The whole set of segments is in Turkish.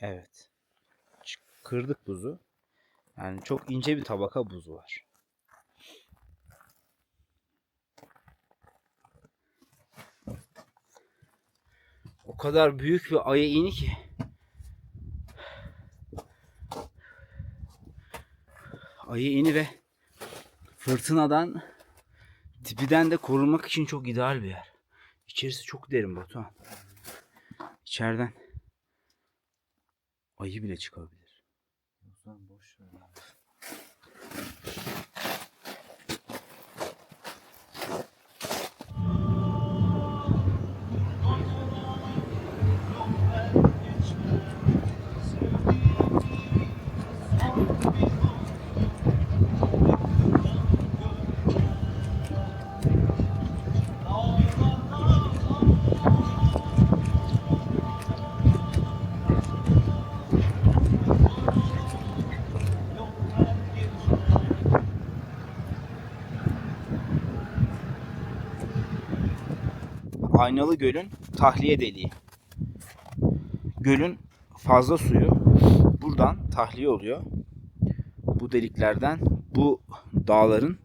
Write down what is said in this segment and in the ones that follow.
Evet. Kırdık buzu. Yani çok ince bir tabaka buz var. O kadar büyük bir aya ini ki. Ayı ini ve fırtınadan tipiden de korunmak için çok ideal bir yer. İçerisi çok derin Batuhan. İçeriden ayı bile çıkabilir. Aynalı Göl'ün tahliye deliği. Gölün fazla suyu buradan tahliye oluyor. Bu deliklerden bu dağların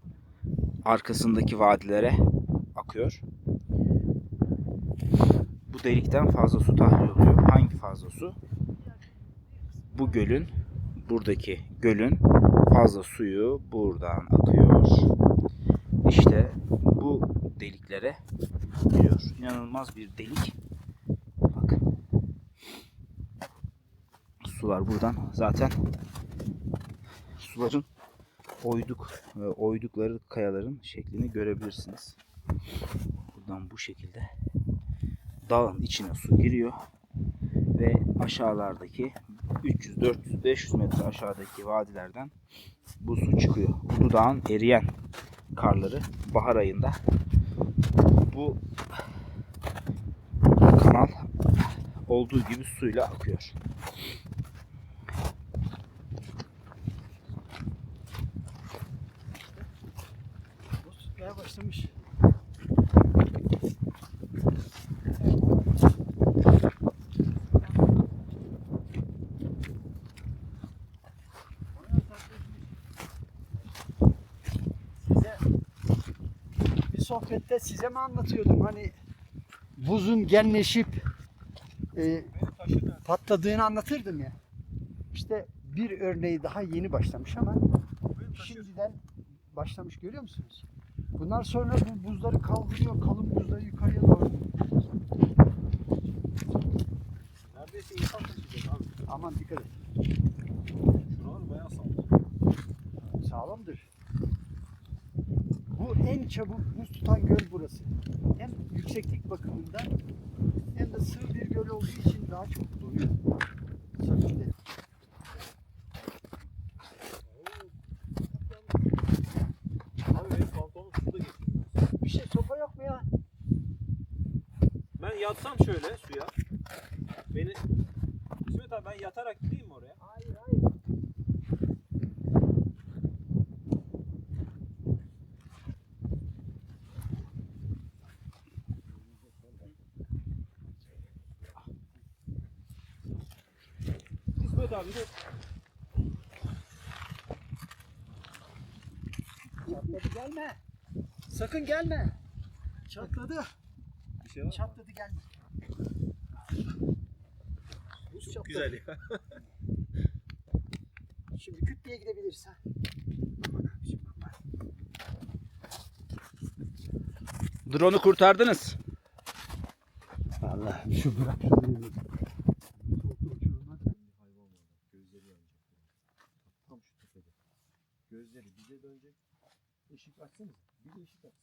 arkasındaki vadilere akıyor. Bu delikten fazla su tahliye oluyor. Hangi fazla su? Bu gölün, buradaki gölün fazla suyu buradan akıyor. İşte bu deliklere giriyor. İnanılmaz bir delik. Bak. Sular buradan zaten suların oyduk ve oydukları kayaların şeklini görebilirsiniz. Buradan bu şekilde dağın içine su giriyor ve aşağılardaki 300, 400, 500 metre aşağıdaki vadilerden bu su çıkıyor. Uludağ'ın eriyen karları bahar ayında bu kanal olduğu gibi suyla akıyor. Başlamış. Sohbette size mi anlatıyordum hani buzun genleşip e, patladığını anlatırdım ya. İşte bir örneği daha yeni başlamış ama şimdiden başlamış görüyor musunuz? Bunlar sonra bu buzları kaldırıyor, kalın buzları yukarıya doğru. Neredeyse insan taşıyacak abi. Aman dikkat et. Şuralar bayağı sağlam. Sağlamdır. En çabuk buz tutan göl burası. Hem yükseklik bakımından hem de sığ bir göl olduğu için daha çok doyuyor. Geçiyor. Bir şey sopa yok mu ya? Ben yatsam şöyle suya. Beni İsmet abi ben yatarak gideyim mi oraya? Hayır hayır. İsmet abi dur. Çatladı gelme. Sakın gelme. Çatladı. Bir şey var mı? Çatladı gelme. Buz Çok çatladı. güzel ya. Şimdi küt diye gidebiliriz ha. Drone'u kurtardınız. Allah şu bırak şunu. Gözleri yanacak. Tam şu tepede. Gözleri bize dönecek. Işık açsanız. Bir de ışık aç.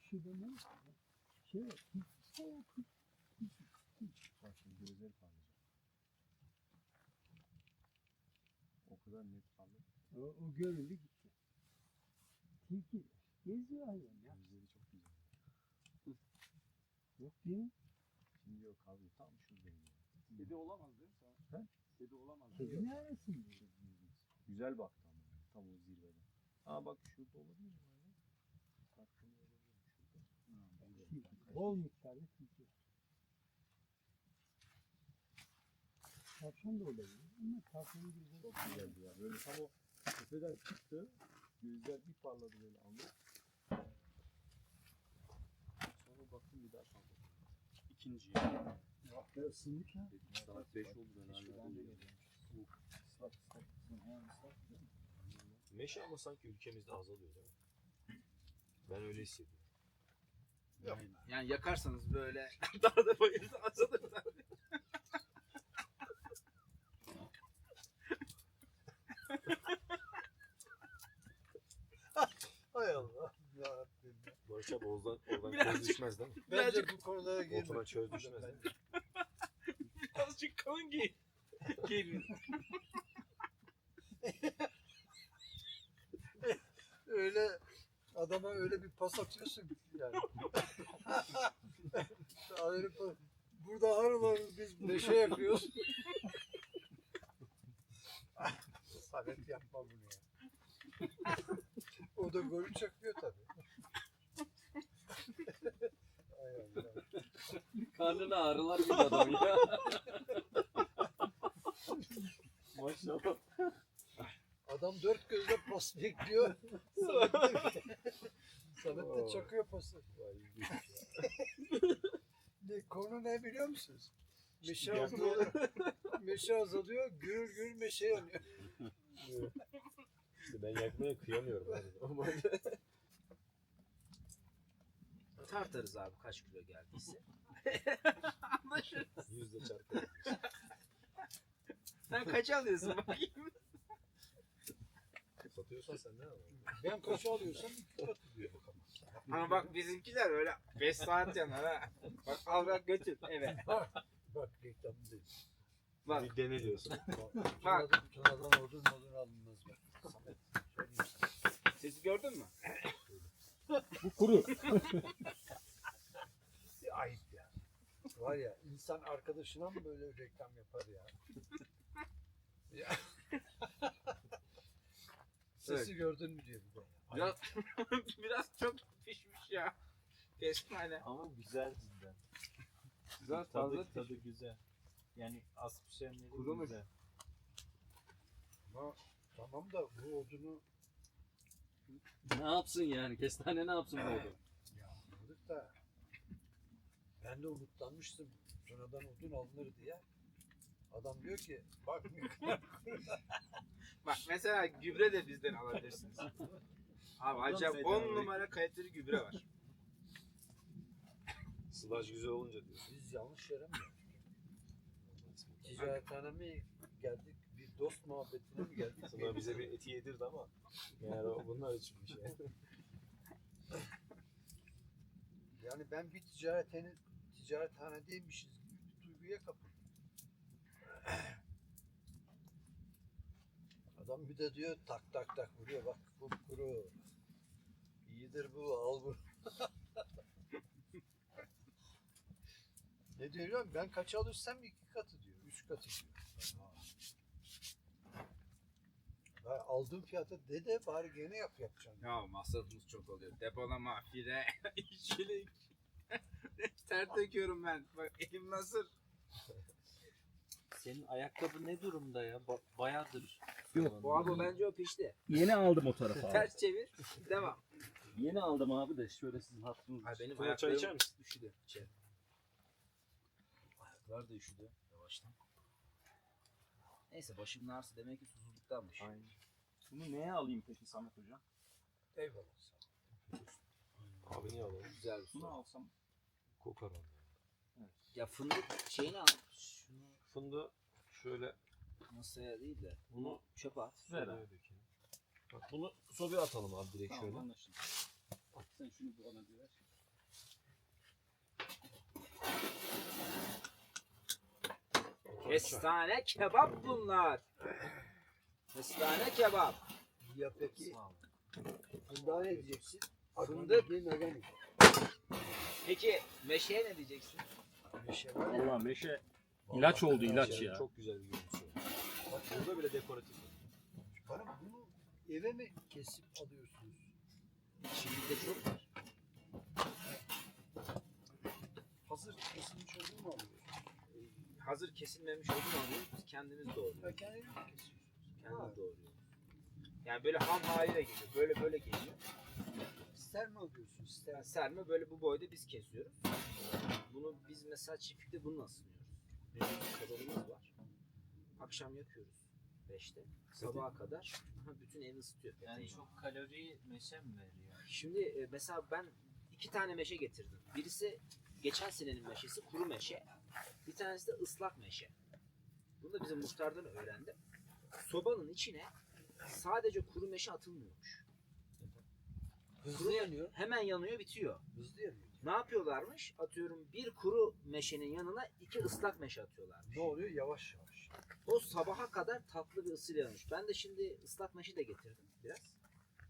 Şu dönüyor. Şey yok. Bak şimdi gözleri parlayacak. O kadar net parlıyor. O, o görüldü gitti. Tilki geziyor hayvan ya. Gözleri çok güzel. Yok değil mi? Şimdi yok abi tam şuradayım. ya. Kedi olamaz değil mi sana? He? Kedi olamaz. Kedi ne arasın? Çok ilginç. Güzel baktı ama yani, tam o zirvede. Aa bak şurada olabilir mi? abi? Bak şurada olabilir mi? Şurada. Bol miktarda tilki. Tavşan da olabilir. Ama tavşanın güzel. Çok güzeldi ya. Böyle tam o tepeden çıktı. Gözler bir parladı böyle anlık. Sonra baktım bir daha kaldı. İkinci ya. Ya ısındık ya. Saat 5 oldu ben hala. Islak ıslak. Meşe ama sanki ülkemizde azalıyor değil mi? Ben öyle hissediyorum. Yani yakarsanız böyle dağda bayırda azalır tabii. Hay Allah. Ya Rabbim. Barış abi oradan, oradan Birazcık- çöz düşmez değil mi? Bence bu konulara girmek. Ortadan çöz düşmez değil mi? Azıcık kalın giyin. Giyin. öyle adama öyle bir pas atıyorsun ki yani. öyle Burada harıl biz neşe yapıyoruz. Samet yapma bunu ya. o da golü çakıyor tabii. Ay Allah. Karnına ağrılar bir adam ya. Maşallah. Adam dört gözle pas bekliyor. Samet de, çakıyor pası. Ne, konu ne biliyor musunuz? Meşe azalıyor. meşe azalıyor, gürül gürül meşe yanıyor. İşte ben yakmaya kıyamıyorum. Tartarız abi kaç kilo geldiyse. yüzde çarpı. Sen kaç alıyorsun bakayım. Satıyorsan sen ne yapıyorsun? Ben kaça alıyorsam iki katı diyor bakalım. Ama bak bizimkiler öyle 5 saat yanar ha. Bak al bak götür eve. Bak reklam değil. Bak Bir dene diyorsun. Bak. Tunadan odun modun alınmaz bak. Sesi gördün mü? Bu kuru. Ayıp ya. Var ya insan arkadaşına mı böyle reklam yapar ya? ya. Sesi gördün mü diyor bir de. Biraz, biraz çok ya. Kestane. Ama güzel cidden. Güzel Tadı, fazla tadı güzel. Yani az pişenleri Kurumuş. güzel. Ama tamam da bu odunu Ne yapsın yani? Kestane ne yapsın bu odun? ya anladık da ben de umutlanmıştım. Sonradan odun alınır diye. Adam diyor ki bak ne kadar Bak mesela gübre de bizden alabilirsiniz. Abi acayip bedava 10 numara kaliteli gübre var. Sılaj güzel olunca diyorsun. Biz yanlış yere mi geldik? Ticarethane mi geldik? Bir dost muhabbetine mi geldik? Sonra bize bir eti yedirdi ama meğer o bunlar için bir şey. Yani ben bir ticarethane, ticarethanedeymişiz gibi bir duyguya kapıldım. Adam bir de diyor tak tak tak vuruyor bak bu kuru. İyidir bu al bu. ne diyor musun? Ben kaç alırsam iki katı diyor. Üç katı diyor. Ben aldığım fiyata dede bari gene yap yapacağım. Ya masrafımız çok oluyor. Depolama, fire, işçilik. Ter döküyorum ben. Bak elim nasıl? Senin ayakkabı ne durumda ya? Ba- bayağıdır. Yok. Bu abi bence o pişti. Yeni aldım o tarafa abi. Ters çevir. Devam. Yeni aldım abi de şöyle sizin hattınız. Ay benim Sonra çay ayaklarım içer misin? üşüdü. İçerim. Ayaklar da üşüdü. Yavaştan. Neyse başımın ağrısı demek ki susuzluktanmış. Aynen. Bunu neye alayım peki Samet hocam? Eyvallah. Abi niye alalım? Güzel bir Bunu alsam. Kokar onu. Ya fındık şeyini al. Şunu Fındığı şöyle masaya değil de bunu çöpe at. Ver abi. dökelim. Bak bunu sobaya atalım abi direkt Tamam şöyle. anlaşıldı. Sen şunu bana bir ver. Kestane kebap bunlar. Kestane kebap. Ya peki Sağ ol. Fındığa ne diyeceksin? Fındık. Bir organik. Peki meşeye ne diyeceksin? Meşe var ya. Allah meşe İlaç Vallahi oldu, ilaç ya. Çok güzel bir görüntüsü. Bak burada bile dekoratif. Hanım bunu eve mi kesip alıyorsunuz? Şimdi de çok var. Hazır kesilmiş odun mu alıyorsunuz? Hazır kesilmemiş odun alıyoruz. Biz kendimiz doğruyoruz. Ha, kendini mi kesiyorsun? Kendimiz doğruyoruz. Yani böyle ham haliyle geliyor. Böyle böyle geliyor. İster mi alıyorsun? İster. Yani serme böyle bu boyda biz kesiyoruz. Bunu biz mesela çiftlikte bununla ısınıyoruz. Bizim sobalarımız var. Akşam yakıyoruz 5'te. Sabaha kadar bütün evi ısıtıyor. Yani peteğin. çok kalori meşe mi veriyor? Şimdi e, mesela ben iki tane meşe getirdim. Birisi geçen senenin meşesi kuru meşe. Bir tanesi de ıslak meşe. Bunu da bizim muhtardan öğrendim. Sobanın içine sadece kuru meşe atılmıyormuş. Hızlı yanıyor. Hemen yanıyor bitiyor. Hızlı yanıyor. Ne yapıyorlarmış? Atıyorum bir kuru meşenin yanına iki ıslak meşe atıyorlarmış. Ne oluyor? Yavaş yavaş. O sabaha kadar tatlı bir ısıyla yanmış. Ben de şimdi ıslak meşe de getirdim biraz.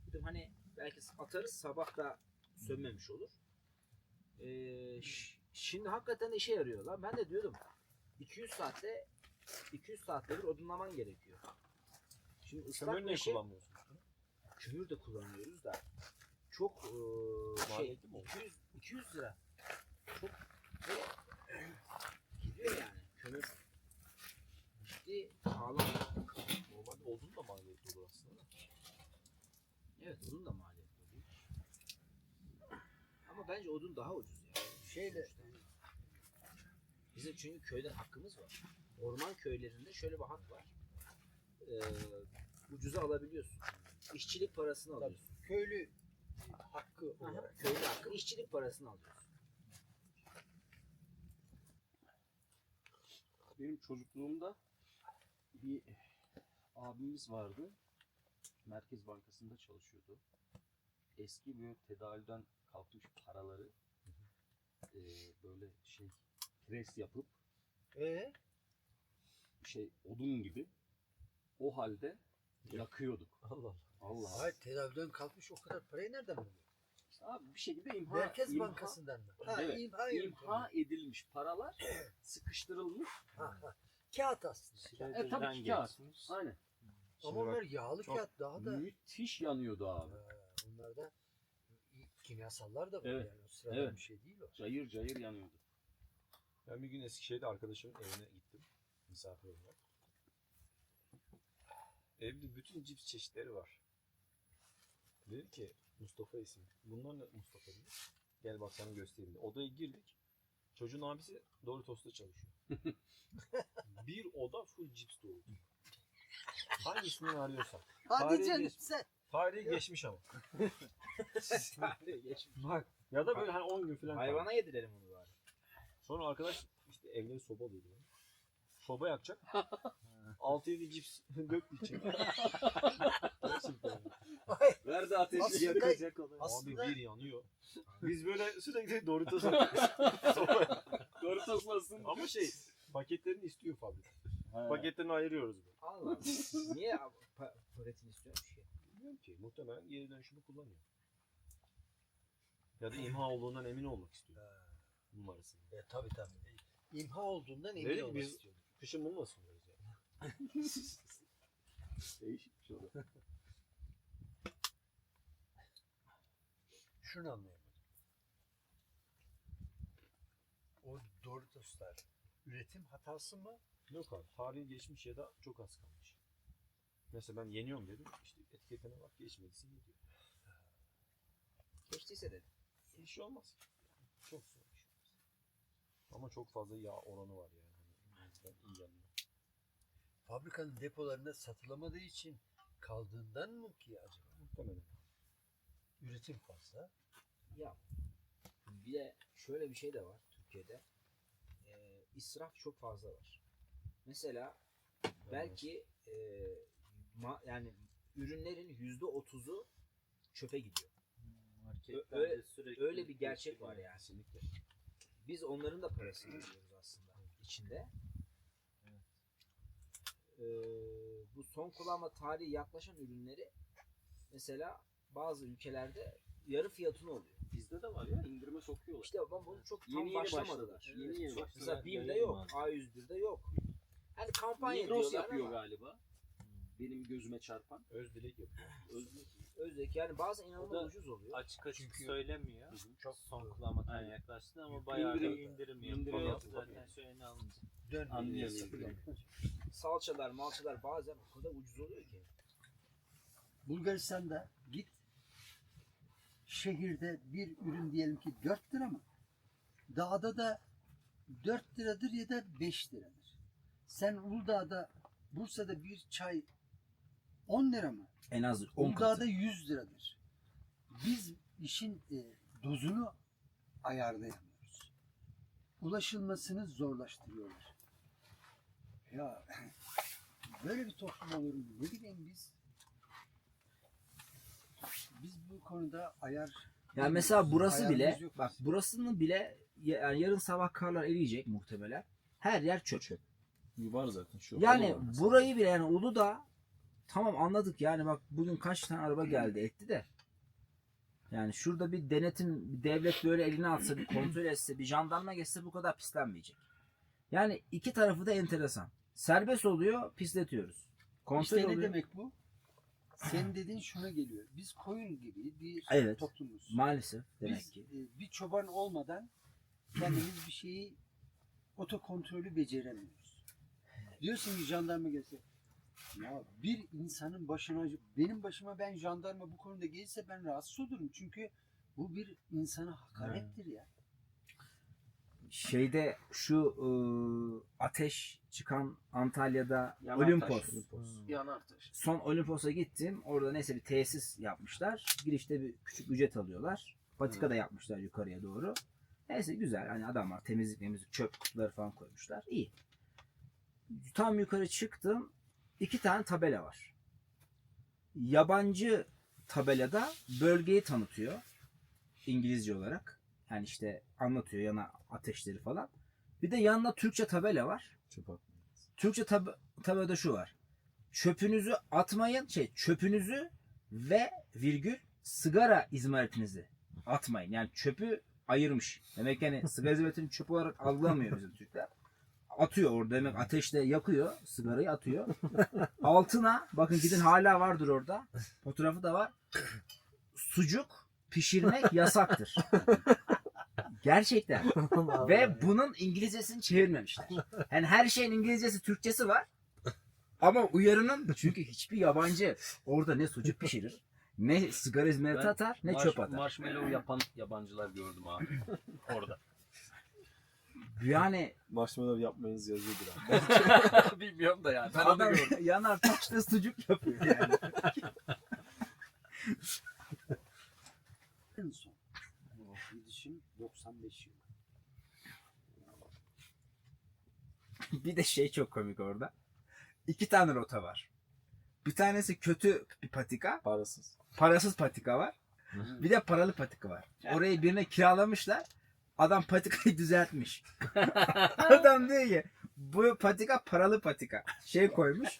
Dedim hani belki atarız sabah da sönmemiş olur. Ee, şimdi hakikaten işe yarıyor lan. Ben de diyordum 200 saatte 200 saatte bir odunlaman gerekiyor. Şimdi ıslak Kömür ne meşe kullanmıyorsun? kömür de kullanıyoruz da çok eee, şey Maliyetli mi o? 200 200 lira. Çok böyle gidiyor yani kömür. Ciddi pahalı. Normalde odun da maliyetli olur aslında. da. Evet odun da maliyetli oluyor. Ama bence odun daha ucuz ya. Şeyle Bizim çünkü köyden hakkımız var. Orman köylerinde şöyle bir hak var. Eee ucuza alabiliyorsun. İşçilik parasını Tabii. alıyorsun. köylü hakkı Aha, olarak. köylü hakkı işçilik parasını alıyorsun. Benim çocukluğumda bir abimiz vardı. Merkez Bankası'nda çalışıyordu. Eski böyle tedavülden kalkmış paraları eee, böyle şey pres yapıp Ee, şey odun gibi o halde yakıyorduk. Allah Allah. Allah. hayır tedaviden kalkmış o kadar parayı nereden buluyor? İşte abi bir şekilde imha, Merkez imha- Bankası'ndan mı? Ha, Evet, imha, imha edilmiş paralar sıkıştırılmış. Ha, ha. Kağıt aslında. E, tabii ki kağıt. Aynen. Ama onlar yağlı çok kağıt daha da. Müthiş yanıyordu abi. Ha, onlarda kimyasallar da var Evet, yani. O sıradan evet. bir şey değil o. Cayır cayır yanıyordu. Ben bir gün Eskişehir'de arkadaşımın evine gittim. Misafir olarak. Evde bütün cips çeşitleri var. Dedi ki Mustafa isim. Bunlar ne Mustafa dedi. Gel bak sana göstereyim. Odaya girdik. Çocuğun abisi Doritos'ta çalışıyor. bir oda full cips dolu. Hangisini arıyorsan. Hadi Tarihi canım geç- sen. Tarihi geçmiş ama. Geç. Bak. Ya da böyle hani 10 gün falan. Hayvana yedirelim onu bari. Sonra arkadaş işte evleri soba alıyordu. böyle. Soba yakacak. 6-7 cips döktü içine. Gerçekten. Verdi ateşi Aslında- yakacak onu. Aslında- Abi bir yanıyor. Biz böyle sürekli Doritos atıyoruz. Sobaya. Doritos'lasın. Ama şey paketlerini istiyor fabrika. Paketlerini ayırıyoruz böyle. Allah Allah. Niye paletini istiyormuş ki? Bilmiyorum ki muhtemelen geri dönüşümü kullanıyor. Ya da imha olduğundan emin olmak istiyor. Numarasını. E, tabii tabii. İmha olduğundan emin Dedik olmak biz- istiyorum. Kışın bunu nasıl yiyoruz yani? Değişik bir şey oldu. Şunu anlayamadım. O Doritoslar üretim hatası mı? Yok abi tarihi geçmiş ya da çok az kalmış. Mesela ben yeniyorum dedim. İşte etiketine bak geçmediyse gidiyor. Geçtiyse dedim. Bir şey olmaz. Çok zor bir şey olmaz. Ama çok fazla yağ oranı var yani. Hani yüzden iyi yanıyor. Fabrikanın depolarında satılamadığı için kaldığından mı ki acaba? Muhtemelen. Üretim fazla. Ya bir de şöyle bir şey de var Türkiye'de. İsraf çok fazla var. Mesela belki e, ma- yani ürünlerin yüzde otuzu çöpe gidiyor. Marketlerde Öyle- sürekli Öyle bir gerçek var yani. Kesinlikle. Biz onların da parasını ödüyoruz aslında içinde. Ee, bu son kullanma tarihi yaklaşan ürünleri mesela bazı ülkelerde yarı fiyatına oluyor. Bizde de var ya indirime sokuyorlar. İşte ama bunu çok tam Yeni yeni başlamadılar. başladı. Yeni yeni başladı. Mesela Ben BİM'de yok, abi. A101'de yok. Hani kampanya Migros diyorlar yapıyor ama galiba. Benim gözüme çarpan. Öz dilek yapıyor. Özlük. Özdeki yani bazen O inanılmaz da ucuz oluyor. Açık açık Çünkü- söylemiyor. Hı hı. Çok son kullanmadan Aynen. yaklaştı ama bayağı İndirim- bir indirim indirim yapıyor. yapıyor. Zaten söyleni alınca. Anlayamıyorum. Salçalar, malçalar bazen o kadar ucuz oluyor ki. Bulgaristan'da git şehirde bir ürün diyelim ki 4 lira mı? Dağda da 4 liradır ya da 5 liradır. Sen Uludağ'da Bursa'da bir çay 10 lira mı? En az 10 Uludağ'da katı. 100 liradır. Biz işin e, dozunu ayarlayamıyoruz. Ulaşılmasını zorlaştırıyorlar. Ya böyle bir toplum olur mu? Ne bileyim biz biz bu konuda ayar Yani mesela burası bile yok bak burasını bile ya- yani yarın sabah karlar eriyecek muhtemelen. Her yer çöp. Var zaten şu. Yani burayı bile yani Uludağ tamam anladık yani bak bugün kaç tane araba geldi etti de. Yani şurada bir denetim bir devlet böyle eline atsa bir kontrol etse bir jandarma geçse bu kadar pislenmeyecek. Yani iki tarafı da enteresan. Serbest oluyor pisletiyoruz. Kontrol İşte ne oluyor. demek bu? Senin dediğin şuna geliyor. Biz koyun gibi bir Evet. toplumuz. Maalesef demek Biz ki. e, bir çoban olmadan kendimiz bir şeyi otokontrolü beceremiyoruz. Diyorsun ki jandarma gelse ya bir insanın başına benim başıma ben jandarma bu konuda gelirse ben rahatsız olurum. Çünkü bu bir insana hakarettir ya. Şeyde şu ıı, ateş çıkan Antalya'da Yanartaş. Olimpos. Yanartaş. Son Olimpos'a gittim. Orada neyse bir tesis yapmışlar. Girişte bir küçük ücret alıyorlar. Patika da yapmışlar yukarıya doğru. Neyse güzel. Hani adamlar temizlik temizlik çöp kutuları falan koymuşlar. İyi. Tam yukarı çıktım. iki tane tabela var. Yabancı tabelada bölgeyi tanıtıyor. İngilizce olarak. Yani işte anlatıyor yana ateşleri falan. Bir de yanında Türkçe tabela var. Çöp at. Türkçe tab- tabelada şu var. Çöpünüzü atmayın, şey çöpünüzü ve virgül sigara izmaritinizi atmayın. Yani çöpü ayırmış. Demek yani sigara izmaritini çöp olarak algılamıyor bizim Türkler. Atıyor orada demek ateşte yakıyor sigarayı atıyor. Altına bakın gidin hala vardır orada. Fotoğrafı da var. Sucuk pişirmek yasaktır. Gerçekten. Ve bunun İngilizcesini çevirmemişler. Yani her şeyin İngilizcesi, Türkçesi var. Ama uyarının çünkü hiçbir yabancı orada ne sucuk pişirir, ne sigara izmariti Ben atar, ne Marş- çöp atar. Marshmallow yapan yabancılar gördüm abi. Orada. Yani Marshmallow yapmayınız yazıyordur abi. Bilmiyorum da yani. Ben onu adam gördüm. yanar taşta sucuk yapıyor yani. En son. Gidişim 95 yıl. bir de şey çok komik orada. İki tane rota var. Bir tanesi kötü bir patika, Parasız. parasız patika var. Bir de paralı patika var. Orayı birine kiralamışlar. Adam patikayı düzeltmiş. Adam diyor ki bu patika paralı patika. Şey koymuş.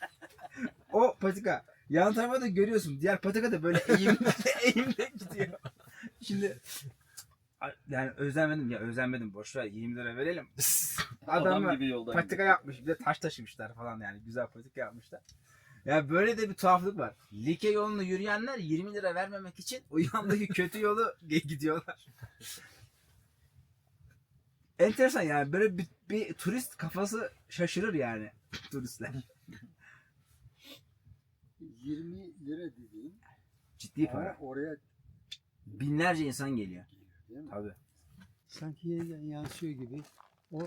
O patika yan tarafa da görüyorsun. Diğer patika da böyle eğimde, eğimde gidiyor. Şimdi yani özenmedim ya özenmedim boş ver 20 lira verelim. Adam, Adam, gibi yoldan patika yapmış bir de taş taşımışlar falan yani güzel patika yapmışlar. Ya böyle de bir tuhaflık var. Like yolunu yürüyenler 20 lira vermemek için o yandaki kötü yolu gidiyorlar. Enteresan yani böyle bir, bir turist kafası şaşırır yani turistler. 20 lira dediğin Ciddi para. oraya Binlerce insan geliyor. Değil mi? Tabii. Sanki yeniden yansıyor gibi o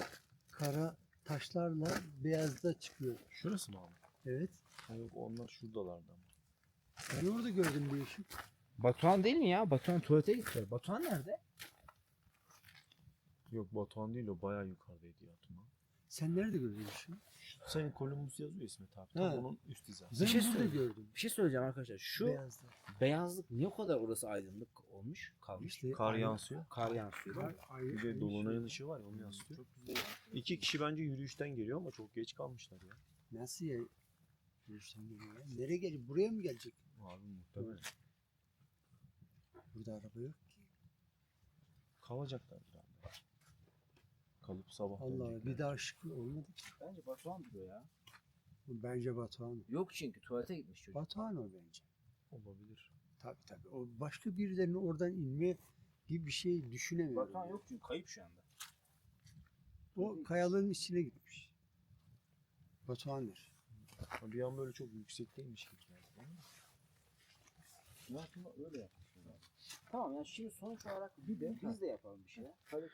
kara taşlarla beyazda çıkıyor. Şurası mı abi? Evet. Ha yok onlar şuradalardı ama. Ben orada gördüm bir ışık. Batuhan değil mi ya? Batuhan tuvalete gitti. Batuhan nerede? Yok Batuhan değil o bayağı yukarıdaydı ya Tuna. Sen nerede gördün ışığı? Senin Columbus yazıyor İsmet abi. Ha. Tam onun üst hizası. Ben şey burada söyleyeyim. gördüm. Bir şey söyleyeceğim arkadaşlar. Şu Beyazda. beyazlık niye o kadar orası aydınlık olmuş? Kalmış. İşte Kar yansıyor. Kar yansıyor. Ay- ay- Bir de dolunayın ışığı var ya onu yansıtıyor. İki kişi bence yürüyüşten geliyor ama çok geç kalmışlar ya. Nasıl ya? Yürüyüşten geliyor ya. Nereye gelecek? Buraya mı gelecek? Abi muhtemelen. Burada araba yok ki. Kalacaklar herhalde. Kalıp sabah Allah bir daha ışık olmadı ki. Bence Batuhan diyor ya. Bence Batuhan. Yok çünkü tuvalete gitmiş çocuk. Batuhan o bence. Olabilir. Tabii tabii. O başka birilerinin oradan inme gibi bir şey düşünemiyorum. Batuhan yok çünkü kayıp şu anda. O kayalığın içine gitmiş. Batuhan'dır. Bir an böyle çok yüksekteymiş gibi geldi. Ne yapayım öyle yapalım. Tamam yani şimdi sonuç olarak bir de biz de yapalım bir şeyler. Tabii.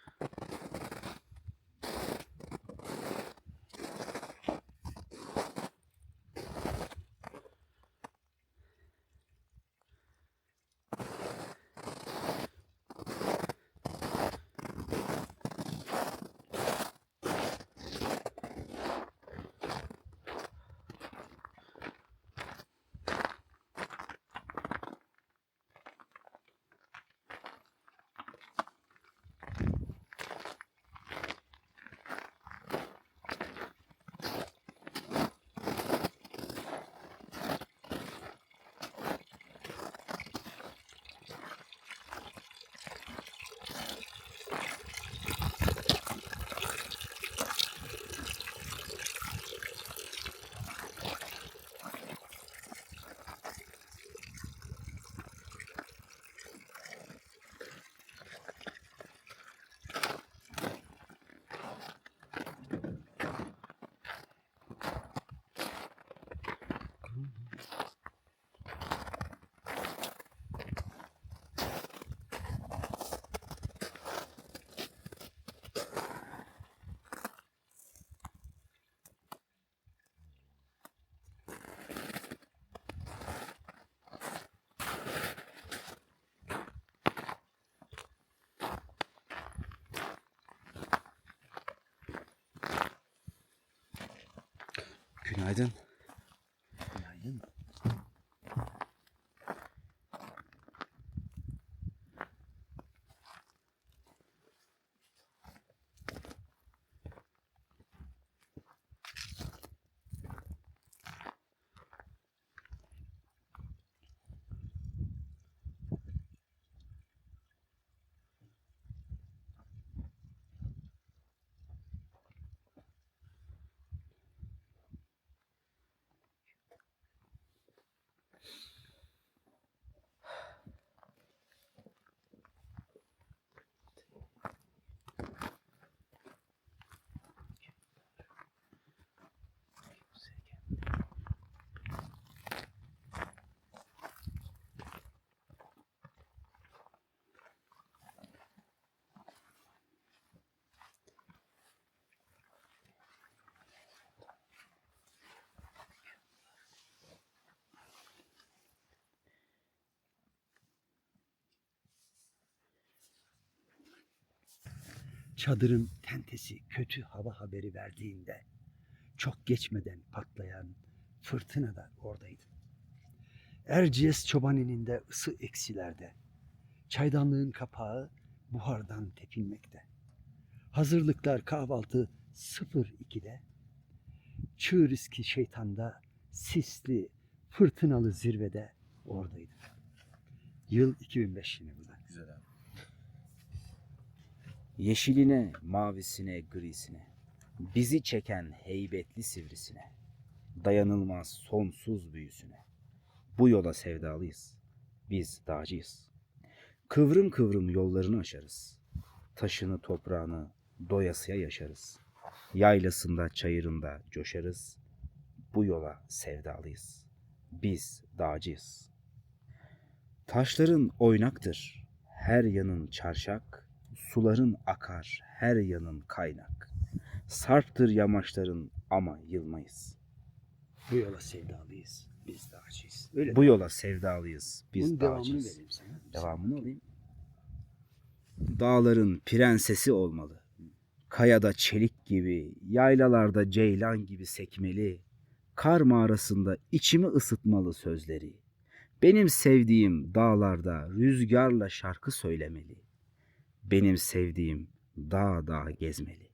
Günaydın. Çadırın tentesi kötü hava haberi verdiğinde çok geçmeden patlayan fırtına da oradaydı. Erciyes çobaninin ısı eksilerde. Çaydanlığın kapağı buhardan tepinmekte. Hazırlıklar kahvaltı 02'de. Çığ riski şeytanda sisli fırtınalı zirvede oradaydı. Yıl 2005 yine bu da. Güzel abi. Yeşiline, mavisine, grisine. Bizi çeken heybetli sivrisine. Dayanılmaz sonsuz büyüsüne. Bu yola sevdalıyız. Biz dağcıyız. Kıvrım kıvrım yollarını aşarız. Taşını toprağını doyasıya yaşarız. Yaylasında çayırında coşarız. Bu yola sevdalıyız. Biz dağcıyız. Taşların oynaktır. Her yanın çarşak, suların akar her yanın kaynak. Sarptır yamaçların ama yılmayız. Bu yola sevdalıyız. Biz dağcıyız. Öyle Bu yola sevdalıyız. Biz Bunun devamını dağcıyız. vereyim sana. Devamını alayım. Dağların prensesi olmalı. Kayada çelik gibi, yaylalarda ceylan gibi sekmeli. Kar mağarasında içimi ısıtmalı sözleri. Benim sevdiğim dağlarda rüzgarla şarkı söylemeli. Benim sevdiğim dağ dağ gezmeli.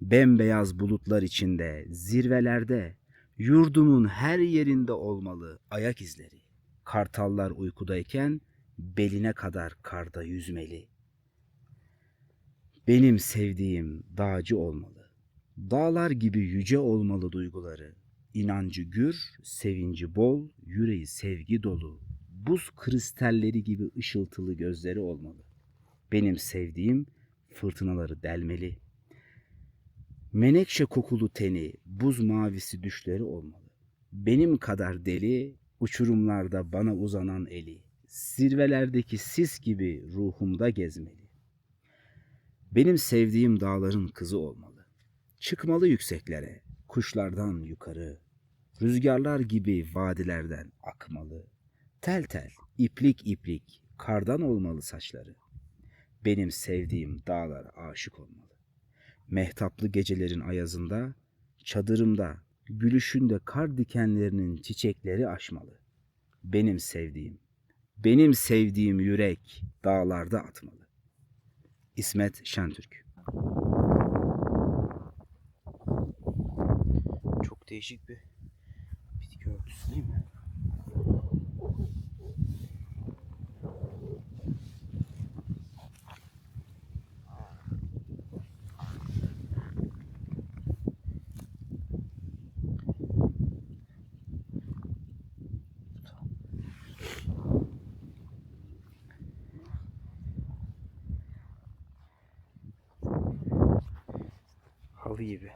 Bembeyaz bulutlar içinde, zirvelerde, yurdumun her yerinde olmalı ayak izleri. Kartallar uykudayken beline kadar karda yüzmeli. Benim sevdiğim dağcı olmalı. Dağlar gibi yüce olmalı duyguları. inancı gür, sevinci bol, yüreği sevgi dolu. Buz kristalleri gibi ışıltılı gözleri olmalı. Benim sevdiğim fırtınaları delmeli. Menekşe kokulu teni, buz mavisi düşleri olmalı. Benim kadar deli, uçurumlarda bana uzanan eli. Zirvelerdeki sis gibi ruhumda gezmeli. Benim sevdiğim dağların kızı olmalı. Çıkmalı yükseklere, kuşlardan yukarı. Rüzgarlar gibi vadilerden akmalı. Tel tel, iplik iplik, kardan olmalı saçları. Benim sevdiğim dağlara aşık olmalı. Mehtaplı gecelerin ayazında, çadırımda, gülüşünde kar dikenlerinin çiçekleri açmalı. Benim sevdiğim, benim sevdiğim yürek dağlarda atmalı. İsmet Şentürk Çok değişik bir bitki örtüsü değil mi? Halı gibi.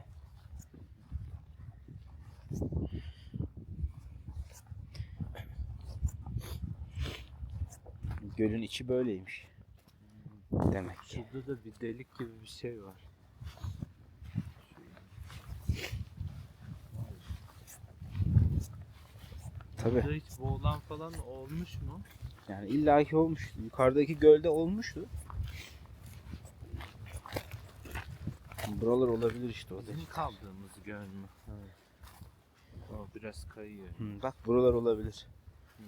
Gölün içi böyleymiş. Demek ki. Şurada da bir delik gibi bir şey var. Tabii. Burada hiç boğulan falan olmuş mu? Yani illaki olmuş. Yukarıdaki gölde olmuştu. Buralar olabilir işte o da. Bizim kaldığımız göl mü? O biraz kayıyor. Hı, bak buralar olabilir. Hmm.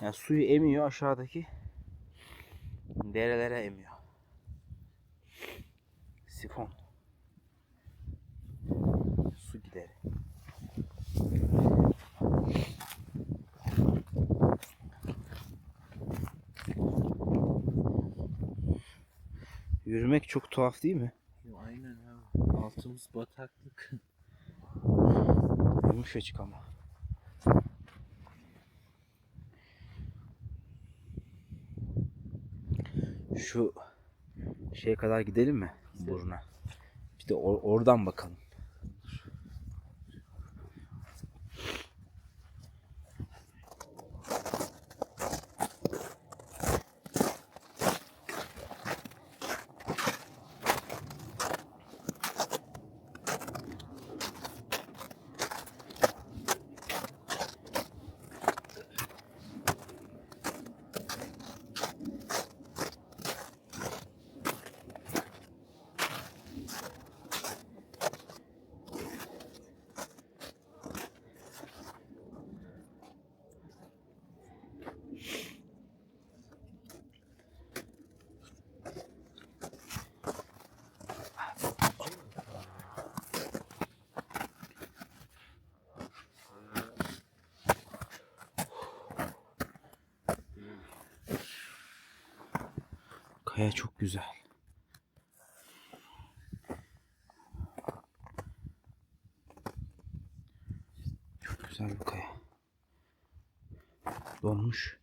Yani suyu emiyor aşağıdaki. Derelere emiyor. Sifon. Su gideri. Yürümek çok tuhaf değil mi? Altımız bataklık. Yumuşacık ama. Şu şeye kadar gidelim mi? Buruna. Bir de or- oradan bakalım. Kaya çok güzel. Çok güzel bir kaya. Donmuş.